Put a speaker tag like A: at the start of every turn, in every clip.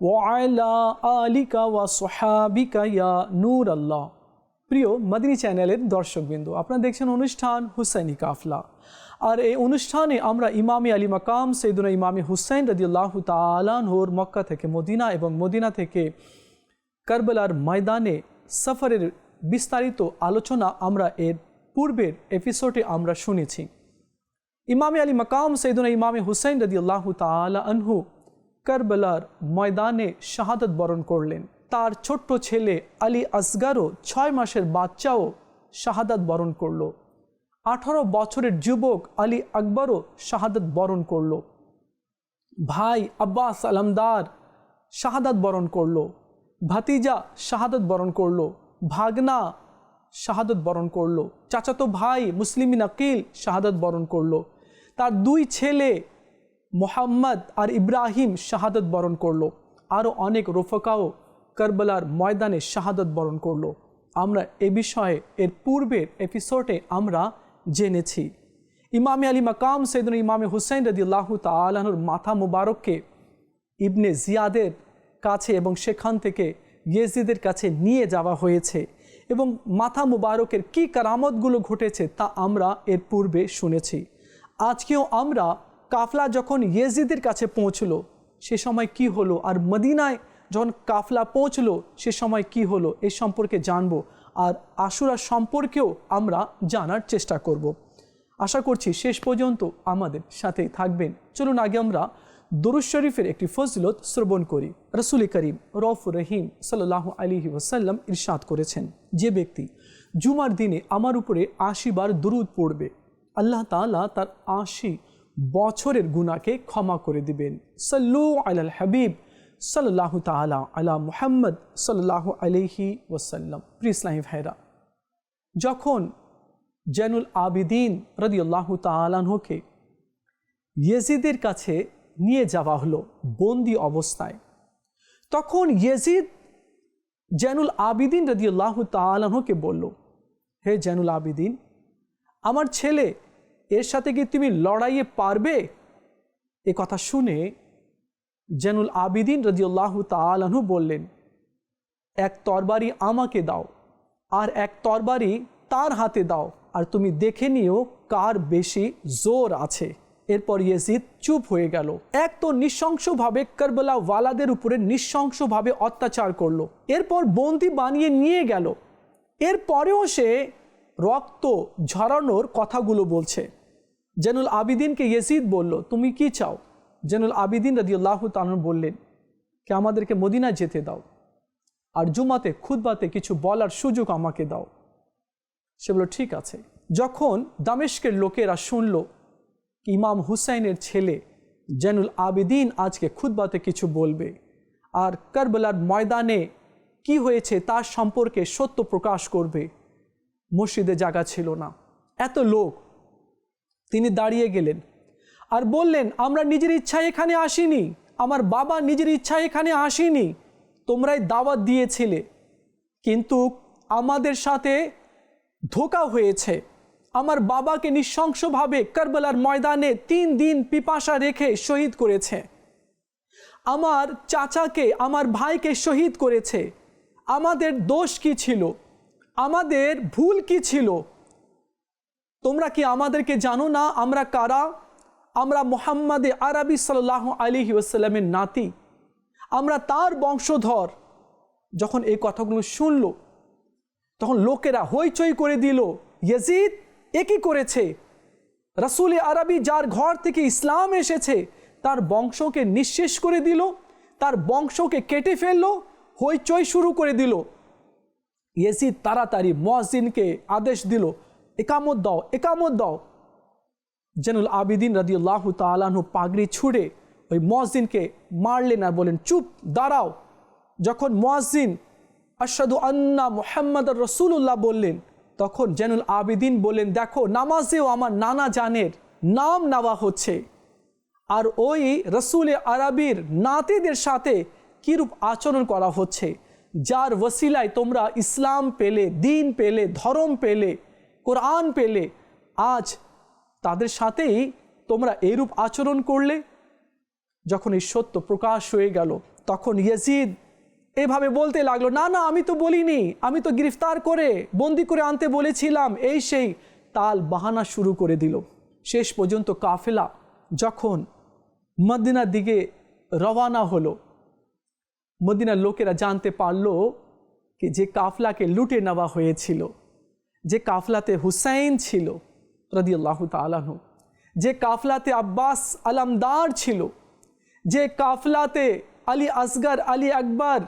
A: ওয়ায়লা আলিকা ওয়া সোহাবিকা ইয়া নূর আল্লাহ প্রিয় মাদিনী চ্যানেলের দর্শকবৃন্দ, আপনারা দেখছেন অনুষ্ঠান হুসাইনি কাফলা। আর এই অনুষ্ঠানে আমরা ইমামি আলী মাকাম সৈদুনা ইমামি হুসাইন রদিউল্লাহ তালানহর মক্কা থেকে মদিনা এবং মদিনা থেকে কারবালার ময়দানে সফরের বিস্তারিত আলোচনা আমরা এর পূর্বের এপিসোডে আমরা শুনেছি। ইমামি আলী মাকাম সৈদুনা ইমামি হুসাইন রদিউল্লাহ তালা আনহু কারবালার ময়দানে শাহাদত বরণ করলেন। তার ছোট্ট ছেলে আলী আসগারও ছয় মাসের বাচ্চাও শাহাদাত বরণ করল। আঠারো বছরের যুবক আলী আকবরও শাহাদাত বরণ করল। ভাই আব্বাস আলমদার শাহাদাত বরণ করল। ভাতিজা শাহাদত বরণ করল। ভাগনা শাহাদত বরণ করল। চাচাতো ভাই মুসলিমিন আকিল শাহাদত বরণ করল। তার দুই ছেলে মোহাম্মদ আর ইব্রাহিম শাহাদত বরণ করল। আরও অনেক রোফকাও কারবালার ময়দানে শাহাদত বরণ করল। আমরা এ বিষয়ে এর পূর্বের এপিসোডে আমরা জেনেছি। ইমামে আলী মাকাম সৈদুল ইমামে হুসাইন রদিল্লাহ তালাহর মাথা মুবারককে ইবনে জিয়াদের কাছে এবং সেখান থেকে ইয়েজিদের কাছে নিয়ে যাওয়া হয়েছে এবং মাথা মুবারকের কী কারামতগুলো ঘটেছে তা আমরা এর পূর্বে শুনেছি। আজকেও আমরা কাফলা যখন ইয়েজিদের কাছে পৌঁছলো, সে সময় কি হলো? আর মদিনায় যখন কাফলা পৌঁছলো, সে সময় কি হলো? এ সম্পর্কে জানব। আর আশুরা সম্পর্কেও আমরা জানার চেষ্টা করব। আশা করছি শেষ পর্যন্ত আমাদের সাথেই থাকবেন। চলুন আগে আমরা দরুজ শরীফের একটি ফজলত শ্রবণ করি। রসুল করিম রফ রহিম সাল্লাহ আলিহি ওসাল্লাম ইরশাদ করেছেন, যে ব্যক্তি জুমার দিনে আমার উপরে আশি বার দরুদ পড়বে, আল্লাহ তালা তার আশি বছরের গুণাকে ক্ষমা করে দিবেন। সাল্লু আলাল হাবিব সাল্লাহ তালা আলা মুহাম্মদ সাল্লাহ আলিহি ওসাল্লাম প্রিসলাহি ভাইরা যখন জैनुল আবিদিন রদিউল্লাহ তালানহকে ইয়েজিদের কাছে নিয়ে যাওয়া হলো বন্দি অবস্থায়, তখন ইয়েজিদ জैনুল আবিদিন রদিউল্লাহ তালানহকে বলল, হে জैনুল আবিদিন, আমার ছেলে এর সাথে কি তুমি লড়াইয়ে পারবে? এ কথা শুনে জেনুল আবিদিন রদিউল্লাহ তালাহু বললেন, এক তরবারি আমাকে দাও, আর এক তরবারি তার হাতে দাও, আর তুমি দেখে নিও কার বেশি জোর আছে। এরপর ইয়েজিদ চুপ হয়ে গেল। এক তো নৃশংসভাবে কারবালা ওয়ালাদের উপরে নৃশংসভাবে অত্যাচার করল, এরপর বন্দি বানিয়ে নিয়ে গেল। এরপরেও সে রক্ত ঝরানোর কথাগুলো বলছে। জেনুল আবিদিনকে ইয়েজিদ বলল, তুমি কি চাও? জেনুল আবিদিন রদিউল্লাহ তালন বললেন, কে আমাদেরকে মদিনা যেতে দাও, আর জুমাতে খুদবাতে কিছু বলার সুযোগ আমাকে দাও। সে বলল, ঠিক আছে। যখন দামেশকের লোকেরা শুনল, ইমাম হুসাইনের ছেলে জেনুল আবিদিন আজকে খুদবাতে কিছু বলবে, আর কারবালার ময়দানে কি হয়েছে তার সম্পর্কে সত্য প্রকাশ করবে, মসজিদে জায়গা ছিল না। এত লোক তিনি দাঁড়িয়ে গেলেন আর বললেন, আমরা নিজের ইচ্ছায় এখানে আসিনি। আমার বাবা নিজের ইচ্ছায় এখানে আসিনি। তোমরাই দাওয়াত দিয়েছিলে। কিন্তু আমাদের সাথে ধোকা হয়েছে। আমার বাবাকে নৃশংসভাবে কারবালার ময়দানে তিন দিন পিপাসা রেখে শহীদ করেছে। আমার চাচাকে, আমার ভাইকে শহীদ করেছে। আমাদের দোষ কি ছিল? আমাদের ভুল কি ছিল? তোমরা কি আমাদেরকে জানো না আমরা কারা? আমরা মোহাম্মদে আরবি সাল্লাহ আলিহি ওসাল্লামের নাতি। আমরা তার বংশধর। যখন এই কথাগুলো শুনল, তখন লোকেরা হইচই করে দিল, ইয়েজিদ একই করেছে? রাসুল আরবি যার ঘর থেকে ইসলাম এসেছে, তার বংশকে নিঃশেষ করে দিল, তার বংশকে কেটে ফেলল, হইচই শুরু করে দিল। ইয়েজিদ তাড়াতাড়ি মহাজিনকে আদেশ দিল একামত দাও একামত দাও। জেনুল আবিদিন রাদিউল্লাহ তালাহু পাগড়ি ছুড়ে ওই মহাজিনকে মারলেন আর বলেন, চুপ, দাঁড়াও। যখন মহাজিন আশাদু আন্না মোহাম্মদ রসুল্লাহ বললেন, তখন জেনুল আবিদিন বললেন, দেখো, নামাজেও আমার নানা জানের নাম নেওয়া হচ্ছে। আর ওই রসুলে আরবির নাতিদের সাথে কিরূপ আচরণ করা হচ্ছে? যার ওসিলায় তোমরা ইসলাম পেলে, দিন পেলে, ধর্ম পেলে কোরআন পেলে আজ তাদের সাথেই তোমরা এরূপ আচরণ করলে। যখন এই সত্য প্রকাশ হয়ে গেল, তখন ইয়েজিদ এভাবে বলতে লাগল, না না, আমি তো বলিনি, আমি তো গ্রেফতার করে বন্দি করে আনতে বলেছিলাম। এই সেই তাল বাহানা শুরু করে দিল। শেষ পর্যন্ত কাফেলা যখন মদিনার দিকে রওয়ানা হলো, মদিনার লোকেরা জানতে পারল যে কাফলাকে লুটে নেওয়া হয়েছিল। যে কাফলাতে হুসাইন ছিল, রদিয়াল্লাহ তালাহু যে কাফলাতে আব্বাস আলামদার ছিল, যে কাফলাতে Ali Asghar Ali Akbar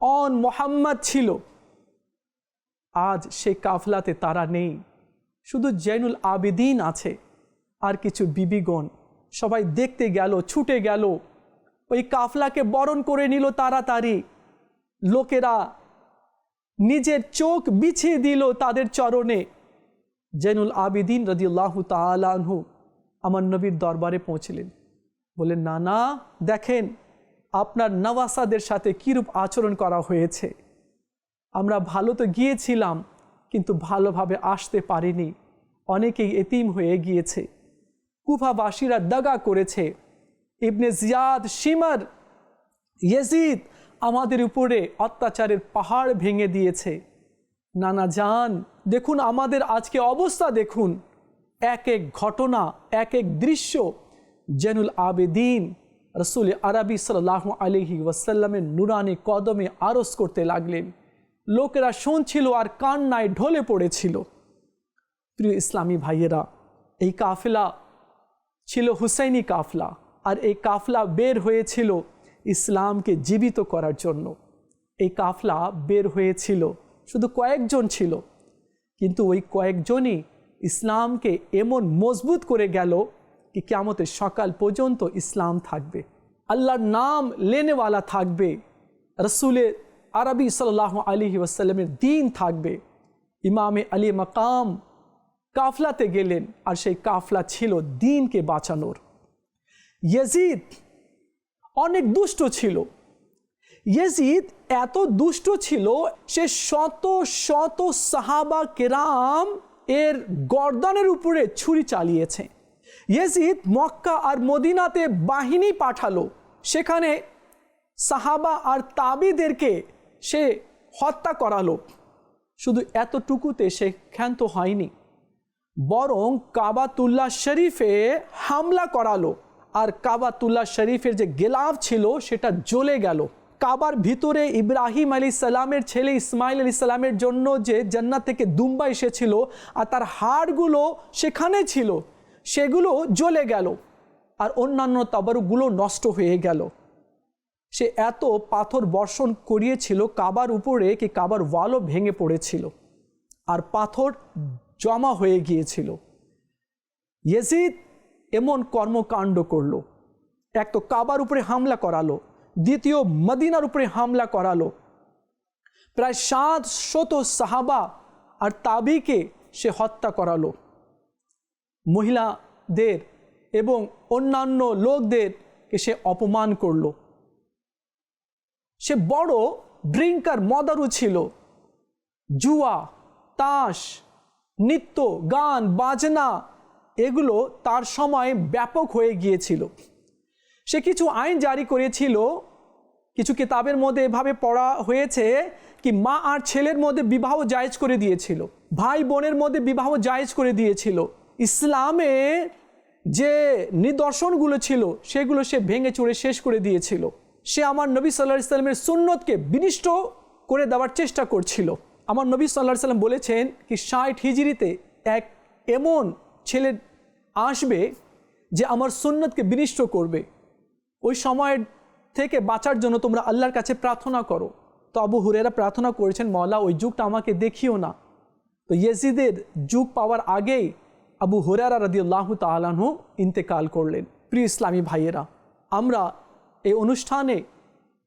A: on Mohammad ছিল, আজ সেই কাফলাতে তারা নেই। শুধু জৈনুল আবেদিন আছে, আর কিছু বিবিগণ। সবাই দেখতে গেল, ছুটে গেল। ওই কাফলাকে বরণ করে নিল তাড়াতাড়ি। লোকেরা নিজের চোখ বিছিয়ে দিল তাদের চরণে। জেনুল আবিদিন রদিউল্লাহ তালাহু আমার নবীর দরবারে পৌঁছলেন। বলেন না না দেখেন, আপনার নওয়াসাদের সাথে কীরূপ আচরণ করা হয়েছে। আমরা ভালো তো গিয়েছিলাম, কিন্তু ভালোভাবে আসতে পারিনি। অনেকেই এতিম হয়ে গিয়েছে। কুফাবাসীরা দাগা করেছে। ইবনে জিয়াদ, শিমার, ইয়েজিদ আমাদের উপরে অত্যাচারের পাহাড় ভেঙে দিয়েছে। নানা যান, দেখুন আমাদের আজকে অবস্থা দেখুন। এক এক ঘটনা, এক এক দৃশ্য। জেনুল আবেদিন রসুল আরবি সাল্লাহ আলহি ওয়াসাল্লামের নুরানি কদমে আরস করতে লাগলেন। লোকেরা শুনছিল আর কান্নায় ঢলে পড়েছিল। প্রিয় ইসলামী ভাইয়েরা, এই কাফলা ছিল হুসাইনি কাফলা, আর এই কাফলা বের হয়েছিল ইসলামকে জীবিত করার জন্য। এই কাফলা বের হয়েছিল, শুধু কয়েকজন ছিল। কিন্তু ওই কয়েকজনই ইসলামকে এমন মজবুত করে গেল কি কেমতের সকাল পর্যন্ত ইসলাম থাকবে। আল্লাহর নাম লেনেওয়ালা থাকবে। রসুলের, আরবি সাল্লাহ আলী ওয়াসাল্লামের দিন থাকবে। ইমামে আলী মাকাম কাফলাতে গেলেন আর সেই কাফলা ছিল দিনকে বাঁচানোর। ইয়েজিদ অনেক দুষ্ট ছিল। ইয়েজিদ এত দুষ্ট ছিল সে শত শত সাহাবা কেরাম এর গর্দানের উপরে ছুরি চালিয়েছে। ইয়েজিদ মক্কা আর মদিনাতে বাহিনী পাঠালো। সেখানে সাহাবা আর তাবিদেরকে সে হত্যা করালো। শুধু এতটুকুতে সে ক্ষান্ত হয়নি, বরং কাবাতুল্লাহ শরীফে হামলা করালো। আর কাবাতুল্লাহ শরীফের যে গেলাফ ছিল, সেটা জ্বলে গেল। কাবার ভিতরে ইব্রাহিম আলী সালামের ছেলে ইসমাইল আলী সালামের জন্য যে জান্নাত থেকে দুম্বা এসেছিল আর তার হাড়গুলো সেখানে ছিল, সেগুলো জ্বলে গেল আর অন্যান্য তাবারুগুলো নষ্ট হয়ে গেল। সে এত পাথর বর্ষণ করিয়েছিল কাবার উপরে কি কাবার ওয়ালও ভেঙে পড়েছিল আর পাথর জমা হয়ে গিয়েছিল। ইয়েজিদ এমন কর্মকাণ্ড করল। এক তো কাবার উপরে হামলা করালো, দ্বিতীয় মদিনার উপরে হামলা করালো। প্রায় সাত শত সাহাবা আর তাবিকে সে হত্যা করালো। মহিলাদের এবং অন্যান্য লোকদেরকে সে অপমান করল। সে বড় ড্রিঙ্কার মদারু ছিল। জুয়া, তাস, নৃত্য, গান, বাজনা এগুলো তার সময় ব্যাপক হয়ে গিয়েছিল। সে কিছু আইন জারি করেছিল, কিছু কিতাবের মধ্যে এভাবে পড়া হয়েছে কি মা আর ছেলের মধ্যে বিবাহ জায়েজ করে দিয়েছিল, ভাই বোনের মধ্যে বিবাহ জায়েজ করে দিয়েছিল। ইসলামে যে নিদর্শনগুলো ছিল, সেগুলো সে ভেঙে চুড়ে শেষ করে দিয়েছিল। সে আমার নবী সাল্লাহ ইসলামের সুন্নতকে বিনিষ্ট করে দেওয়ার চেষ্টা করছিল। আমার নবী সাল্লাহ সাল্লাম বলেছেন কি ষাট হিজড়িতে এক এমন ছেলে আসবে যে আমার সুন্নতকে বিনিষ্ট করবে। ওই সময়ের থেকে বাঁচার জন্য তোমরা আল্লাহর কাছে প্রার্থনা করো। তো আবু হুরেরা প্রার্থনা করেছেন, মওলা, ওই যুগটা আমাকে দেখিও না। তো ইয়েজিদের যুগ পাওয়ার আগেই আবু হুরারা রাদিউল্লাহ তালাহু ইন্তেকাল করলেন। প্রিয় ইসলামী ভাইয়েরা, আমরা এই অনুষ্ঠানে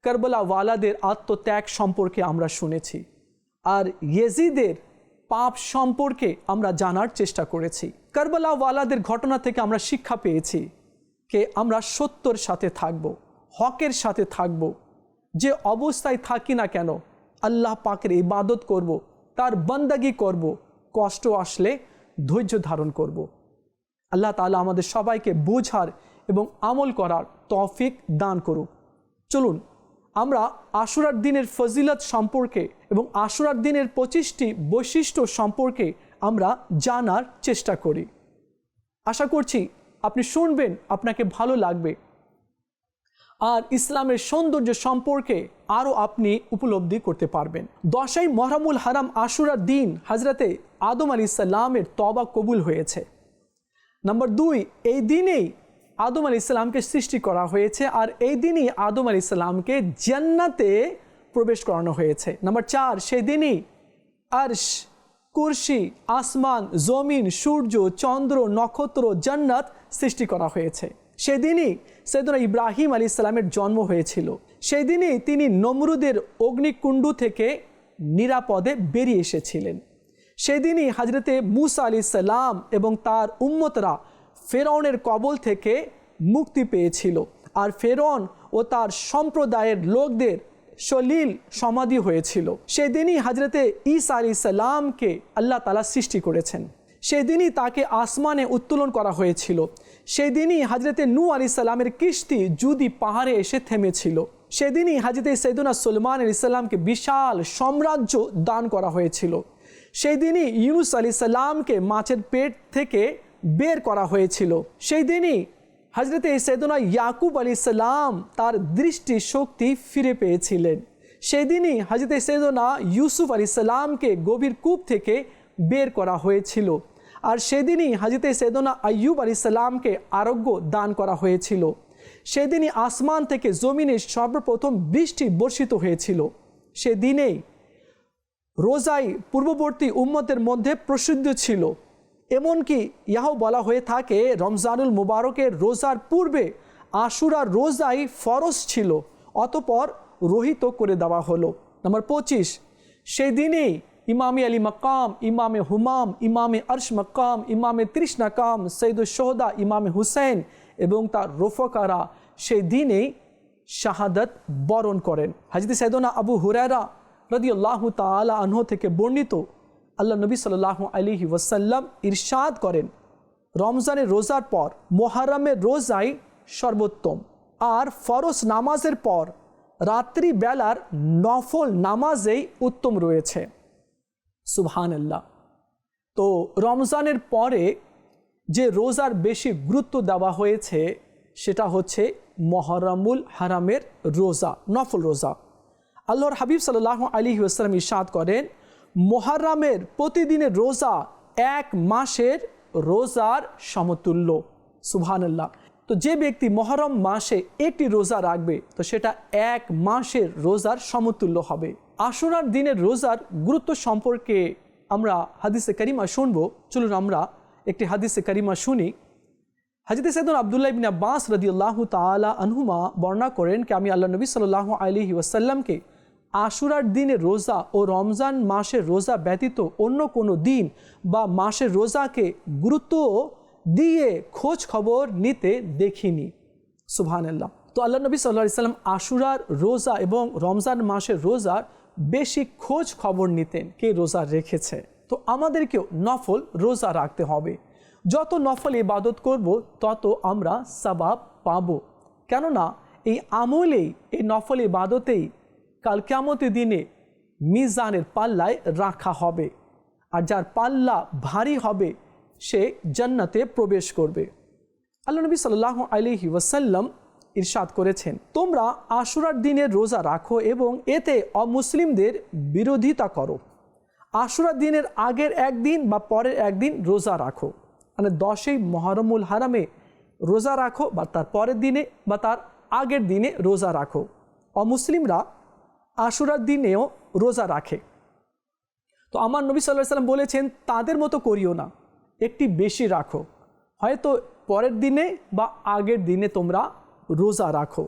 A: কারবালাওয়ালাদের আত্মত্যাগ সম্পর্কে আমরা শুনেছি। আর ইয়েজিদের পাপ সম্পর্কে আমরা জানার চেষ্টা করেছি। কারবালাওয়ালাদের ঘটনা থেকে আমরা শিক্ষা পেয়েছি কে আমরা সত্যর সাথে থাকব, হকের সাথে থাকব, যে অবস্থায় থাকি না কেন আল্লাহ পাকের ইবাদত করব, তার বন্দাগি করব, কষ্ট আসলে ধৈর্য ধারণ করব। আল্লাহ তাআলা আমাদের সবাইকে বোঝার এবং আমল করার তৌফিক দান করুক। চলুন আমরা আশুরার দিনের ফজিলত সম্পর্কে এবং আশুরার দিনের পঁচিশটি বৈশিষ্ট্য সম্পর্কে আমরা জানার চেষ্টা করি। আশা করছি আপনি শুনবেন, আপনাকে ভালো লাগবে। আর ইসলামের সৌন্দর্য সম্পর্কে আরও আপনি উপলব্ধি করতে পারবেন। দশাই মহরামুল হারাম আশুরার দিন হাজরাতে আদম আলী ইসাল্লামের তবা কবুল হয়েছে। নাম্বার দুই, এই দিনেই আদম আলী ইসলামকে সৃষ্টি করা হয়েছে আর এই দিনই আদম আলী ইসলামকে জান্নাতে প্রবেশ করানো হয়েছে। নাম্বার চার, সেই দিনই আরশ কুরসি আসমান, জমিন, সূর্য, চন্দ্র, নক্ষত্র, জান্নাত সৃষ্টি করা হয়েছে। সেদিনই সৈদনা ইব্রাহিম আলী ইসলামের জন্ম হয়েছিল। সেই দিনই তিনি নমরুদের অগ্নিকুণ্ডু থেকে নিরাপদে বেরিয়ে এসেছিলেন। সেদিনই হাজরতে মুসা আলি সাল্লাম এবং তার উম্মতরা ফেরনের কবল থেকে মুক্তি পেয়েছিল। আর ফেরন ও তার সম্প্রদায়ের লোকদের সলিল সমাধি হয়েছিল। সেদিনই হাজরতে ঈসা আলি সাল্লামকে আল্লাহ তালা সৃষ্টি করেছেন। সেদিনই তাকে আসমানে উত্তোলন করা হয়েছিল। সেদিনই হাজরতে নু আলি সাল্লামের কিস্তি জুদি পাহাড়ে এসে থেমেছিল। সেদিনই হাজরতে সৈদুনা সুলমান আলি সাল্লামকে বিশাল সাম্রাজ্য দান করা হয়েছিল। সেই দিনই ইউনুস আলি সাল্লামকে মাছের পেট থেকে বের করা হয়েছিল। সেই দিনই হজরতে সৈদনা ইয়াকুব আলী সাল্লাম তার দৃষ্টি শক্তি ফিরে পেয়েছিলেন। সেই দিনই হজরতে সৈদনা ইউসুফ আলী সাল্লামকে গভীর কূপ থেকে বের করা হয়েছিল। আর সেদিনই হাজিতে সৈদনা আয়ুব আলী সাল্লামকে আরোগ্য দান করা হয়েছিল। সেদিনই আসমান থেকে জমিনে সর্বপ্রথম বৃষ্টি বর্ষিত হয়েছিল। সেদিনেই রোজাই পূর্ববর্তী উম্মতের মধ্যে প্রসিদ্ধ ছিল। এমনকি ইহাও বলা হয়ে থাকে, রমজানুল মুবারকের রোজার পূর্বে আশুরার রোজাই ফরজ ছিল, অতপর রহিত করে দেওয়া হলো। নম্বর পঁচিশ, সেই দিনেই ইমামে আলী মকাম ইমামে হুমাম, ইমামে আরশ মকাম ইমামে তৃষ্ণাকাম সৈদুল সোহদা ইমামে হুসেন এবং তার রফকারা সেই দিনেই শাহাদত বরণ করেন। হাজিদি সৈদনা আবু হুরারা রদি আল্লাহ তালা আনহ থেকে বর্ণিত আল্লাহ নবী সাল্লাহ আলিহি ওয়াসাল্লাম ইরশাদ করেন, রমজানের রোজার পর, মোহারমের রোজাই সর্বোত্তম। আর ফরজ নামাজের পর রাত্রি বেলার নফল নামাজেই উত্তম রয়েছে। সুবহান আল্লাহ তো রমজানের পরে যে রোজার বেশি গুরুত্ব দেওয়া হয়েছে, সেটা হচ্ছে মহরমুল হারামের রোজা, নফল রোজা। আল্লাহর হাবিব সাল্লাহ আলী আসসালাম ইশাদ করেন মোহারামের প্রতিদিনের রোজা এক মাসের রোজার সমতুল্য। সুবহানাল্লাহ। তো যে ব্যক্তি মহরম মাসে একটি রোজা রাখবে, তো সেটা এক মাসের রোজার সমতুল্য হবে। আশুরার দিনের রোজার গুরুত্ব সম্পর্কে আমরা হাদিসে করিমা শুনব। চলুন আমরা একটি হাদিসে করিমা শুনি। হাজিদ সৈদুল আবদুল্লাহ ইবিন আব্বাস রদিউল্লাহ তালা আনহুমা বর্ণনা করেন কি, আমি আল্লাহ নবী সাল্লাহ আলহি ওয়াসাল্লামকে আশুরার দিনে রোজা ও রমজান মাসের রোজা ব্যতীত অন্য কোনো দিন বা মাসের রোজাকে গুরুত্ব দিয়ে খোঁজ খবর নিতে দেখিনি। সুবহানাল্লাহ। তো আল্লাহ নবী সাল্লাহ সাল্লাম আশুরার রোজা এবং রমজান মাসের রোজার বেশি খোঁজ খবর নিতেন, কে রোজা রেখেছে। তো আমাদেরকেও নফল রোজা রাখতে হবে। যত নফল ইবাদত করব, তত আমরা সবাব পাব। কেননা, এই আমলেই, এই নফল ইবাদতেই কাল কেমতের দিনে মিজানের পাল্লায় রাখা হবে আর যার পাল্লা ভারী হবে, সে জান্নাতে প্রবেশ করবে। আল্লাহ নবী সাল্লাহ আলিহি ওয়াসাল্লাম ইরশাদ করেছেন, তোমরা আশুরার দিনের রোজা রাখো এবং এতে অমুসলিমদের বিরোধিতা করো। আশুরার দিনের আগের একদিন বা পরের একদিন রোজা রাখো। মানে দশই মহরমুল হারামে রোজা রাখো বা তার পরের দিনে বা তার আগের দিনে রোজা রাখো। অমুসলিমরা আশুরার দিনেও রোজা রাখে। তো আমার নবী সাল্লাহ সাল্লাম বলেছেন, তাদের মতো করিও না, একটি বেশি রাখো। হয়তো পরের দিনে বা আগের দিনে তোমরা রোজা রাখো।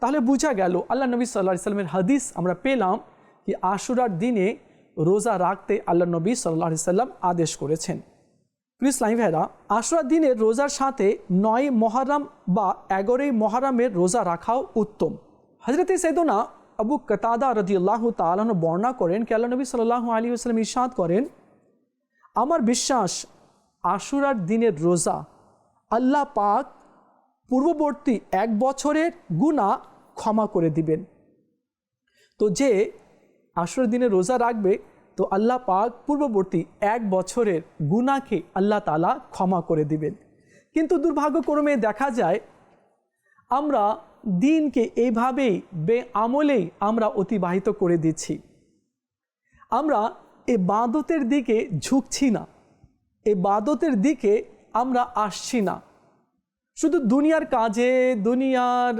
A: তাহলে বোঝা গেল, আল্লাহ নবী সাল্লাহ সাল্লামের হাদিস আমরা পেলাম কি আশুরার দিনে রোজা রাখতে আল্লাহ নবী সাল্লাহ সাল্লাম আদেশ করেছেন। লাইম ভাইরা আশুরার দিনে রোজার সাথে নয় মহারাম বা এগারোই মহারামের রোজা রাখাও উত্তম। হজরত সৈদনা আবু কতাদা রদিউল্লাহ তালন বর্ণনা করেন কি আল্লাহ নবী সাল্লাহ আলী আসলাম ইসাদ করেন, আমার বিশ্বাস, আশুরার দিনের রোজা আল্লাহ পাক পূর্ববর্তী এক বছরের গুণা ক্ষমা করে দিবেন। তো যে আশুরার দিনে রোজা রাখবে, তো আল্লাহ পাক পূর্ববর্তী এক বছরের গুণাকে আল্লাহ তালা ক্ষমা করে দিবেন। কিন্তু দুর্ভাগ্যক্রমে দেখা যায় আমরা দিনকে এইভাবেই বেআমলেই আমরা অতিবাহিত করে দিচ্ছি। আমরা এ বাদতের দিকে ঝুঁকছি না। এ বাদতের দিকে আমরা আসছি না। শুধু দুনিয়ার কাজে, দুনিয়ার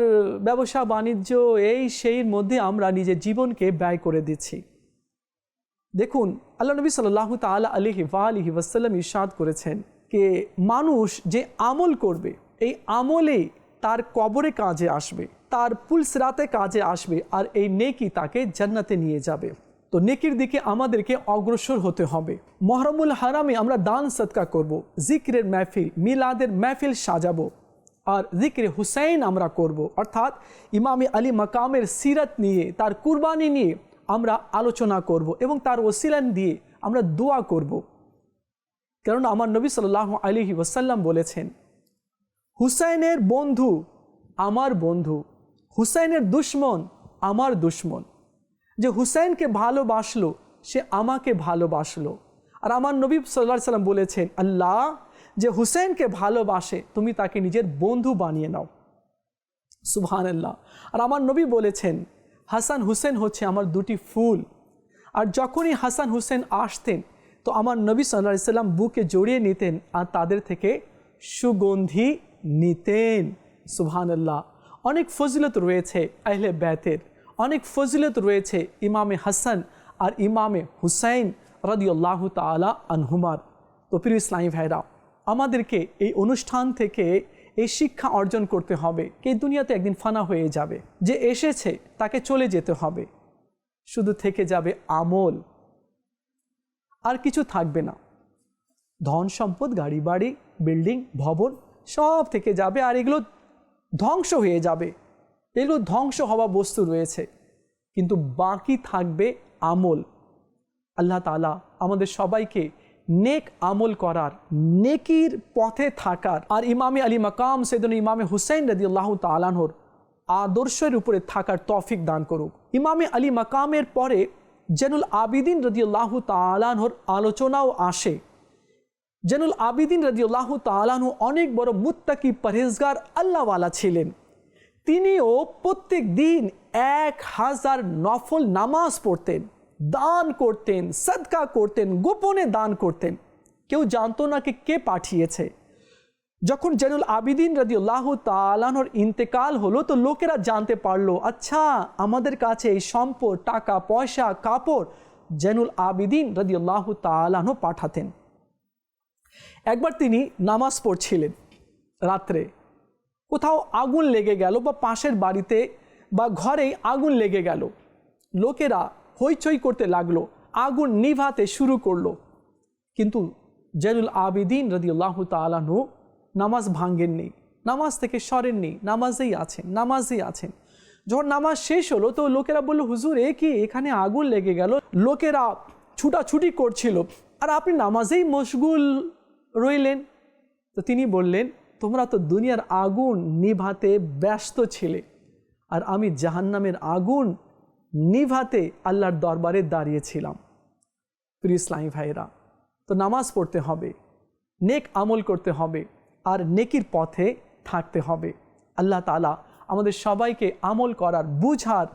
A: ব্যবসা, বাণিজ্য, এই সেইর মধ্যে আমরা নিজের জীবনকে ব্যয় করে দিচ্ছি। দেখুন, আল্লাহ নবী সাল্লাহ তালা আলহি আলহি ওয়াসাল্লাম ইরশাদ করেছেন কে মানুষ যে আমল করবে, এই আমলেই তার কবরে কাজে আসবে, তার পুলসরাতে কাজে আসবে আর এই নেকি তাকে জান্নাতে নিয়ে যাবে তো নেকির দিকে আমাদেরকে অগ্রসর হতে হবে মহরমুল হারামে আমরা দান সৎকা করব। জিক্রের মেহফিল, মিলাদের মেহফিল সাজাবো আর জিক্রে হুসাইন আমরা করব। অর্থাৎ ইমামে আলী মাকামের সিরত নিয়ে, তার কুরবানি নিয়ে আমরা আলোচনা করব এবং তার ওসিলান দিয়ে আমরা দোয়া করব। কেননা আমার নবী সাল্লাহ আলিহি ওসাল্লাম বলেছেন হুসাইনের বন্ধু আমার বন্ধু, হুসাইনের দুশ্মন আমার দুশ্মন। যে হুসাইনকে ভালোবাসলো, সে আমাকে ভালোবাসলো। আর আমার নবী সাল্লাহ সাল্লাম বলেছেন, আল্লাহ, যে হুসেনকে ভালোবাসে, তুমি তাকে নিজের বন্ধু বানিয়ে নাও। সুবহান আল্লাহ আর আমার নবী বলেছেন, হাসান হুসেন হচ্ছে আমার দুটি ফুল। আর যখনই হাসান হুসেন আসতেন, তো আমার নবী সাল্লা সাল্লাম বুকে জড়িয়ে নিতেন আর তাদের থেকে সুগন্ধি নিতেন সুবহান আল্লাহ অনেক ফজিলত রয়েছে আহলে ব্যাতের অনেক ফজিলত রয়েছে ইমামে হাসান আর ইমামে হুসাইন রদিউল্লাহ তালা আনহুমার। তো প্রিয় ইসলামী ভাইরা, আমাদেরকে এই অনুষ্ঠান থেকে এই শিক্ষা অর্জন করতে হবে কে দুনিয়াতে একদিন ফানা হয়ে যাবে। যে এসেছে তাকে চলে যেতে হবে। শুধু থেকে যাবে আমল। আর কিছু থাকবে না। ধন সম্পদ, গাড়ি বাড়ি, বিল্ডিং, ভবন সব থেকে যাবে আর এগুলো ধ্বংস হয়ে যাবে। এগুলো ধ্বংস হওয়া বস্তু রয়েছে। কিন্তু বাকি থাকবে আমল। আল্লাহ তালা আমাদের সবাইকে নেক আমল করার, নেকির পথে থাকার আর ইমামে আলী মাকাম সেদিন ইমামে হুসাইন রদি আল্লাহ তালানহর আদর্শের উপরে থাকার তফিক দান করুক। ইমামে আলী মাকামের পরে জেনুল আবিদিন রদি আল্লাহ তালানহর আলোচনাও আসে। জেনুল আবিদিন রদি আল্লাহ তালানহ অনেক বড় মুত্তাকি পরহেজগার, আল্লাহওয়ালা ছিলেন। তিনিও প্রত্যেক দিন এক হাজার নফল নামাজ পড়তেন, দান করতেন, সদকা করতেন, গোপনে দান করতেন। কেউ জানতো না কি কে পাঠিয়েছে। যখন জেনুল আবিদিন রদিউল্লাহ তালানোর ইন্তেকাল হলো, তো লোকেরা জানতে পারল আচ্ছা আমাদের কাছে এই সম্পদ, টাকা, পয়সা, কাপড় জেনুল আবিদিন রদিউল্লাহ তালানো পাঠাতেন। একবার তিনি নামাজ পড়ছিলেন রাত্রে। কোথাও আগুন লেগে গেল বা পাশের বাড়িতে বা ঘরেই আগুন লেগে গেল। লোকেরা হইচই করতে লাগল, আগুন নিভাতে শুরু করল। কিন্তু জেরুল আবিদিন রদিউল্লাহ তালানু নামাজ ভাঙ্গেননি নামাজ থেকে সরেননি, নামাজেই আছেন নামাজেই আছেন। যখন নামাজ শেষ হলো তো লোকেরা বলল, হুজুর, এ কি? এখানে আগুন লেগে গেল? লোকেরা ছুটাছুটি করছিল। আর আপনি নামাজেই মশগুল রইলেন। তো তিনি বললেন, তোমরা তো দুনিয়ার আগুন নিভাতে ব্যস্ত ছিলে, আর আমি জাহান্নামের আগুন নিভাতে আল্লাহর দরবারে দাঁড়িয়েছিলাম। প্রিয় ইসলামী ভাইরা তো নামাজ পড়তে হবে, নেক আমল করতে হবে, আর নেকির পথে থাকতে হবে। আল্লাহ তালা আমাদের সবাইকে আমল করার, বুঝার,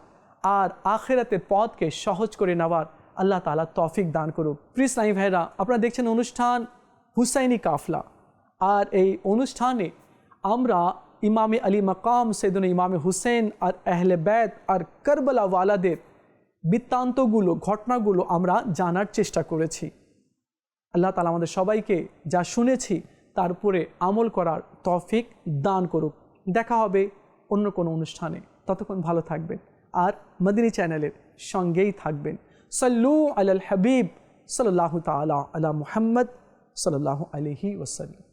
A: আর আখেরাতের পথকে সহজ করে নেওয়ার আল্লাহ তালা তফিক দান করুক। প্রিয় ইসলামী ভাইরা আপনারা দেখছেন অনুষ্ঠান হুসাইনি কাফলা। আর এই অনুষ্ঠানে আমরা ইমামে আলী মাকাম সৈদুল ইমামে হুসেন আর আহলে ব্যাত আর কারবালাওয়ালাদের বৃত্তান্তগুলো, ঘটনাগুলো আমরা জানার চেষ্টা করেছি। আল্লাহ তালা আমাদের সবাইকে যা শুনেছি তারপরে আমল করার তফিক দান করুক। দেখা হবে অন্য কোনো অনুষ্ঠানে। ততক্ষণ ভালো থাকবেন আর মদিনী চ্যানেলের সঙ্গেই থাকবেন। সাল্লু আলাল হাবিব সাল্লাহ তালা আলা মুহাম্মদ। সাল্লাহ আলহি ওসাল্লাম